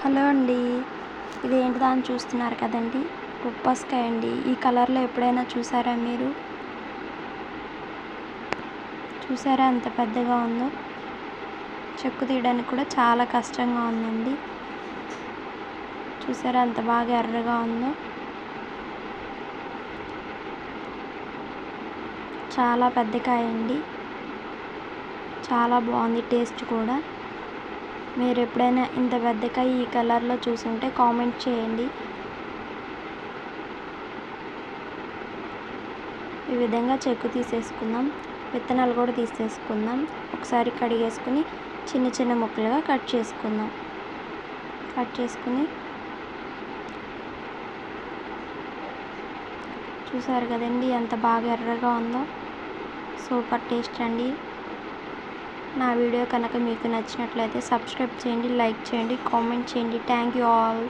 Hello అండి. ఇది ఏంటి అని చూస్తున్నారు కదండి? బొప్పాస్కాయ అండి. ఈ కలర్లో ఎప్పుడైనా చూసారా మీరు? చూసారా ఎంత పెద్దగా ఉందో? చెక్కు తీయడానికి కూడా చాలా కష్టంగా ఉందండి. చూసారా ఎంత బాగా ఎర్రగా ఉందో? చాలా పెద్ద కాయ అండి చాలా బాగుంది టేస్ట్ కూడా. మీరు ఎప్పుడైనా ఇంత పెద్ద ఈ కలర్లో చూసుంటే కామెంట్ చేయండి. ఈ విధంగా చెక్కు తీసేసుకుందాం. విత్తనాలు కూడా తీసేసుకుందాం. ఒకసారి కడిగేసుకుని చిన్న చిన్న ముక్కలుగా కట్ చేసుకుందాం. కట్ చేసుకుని చూసారు కదండి ఎంత బాగా ఎర్రగా ఉందో. సూపర్ టేస్ట్ అండి. నా వీడియో కనుక మీకు నచ్చినట్లయితే సబ్స్క్రైబ్ చేయండి లైక్ చేయండి కామెంట్ చేయండి. Thank you all.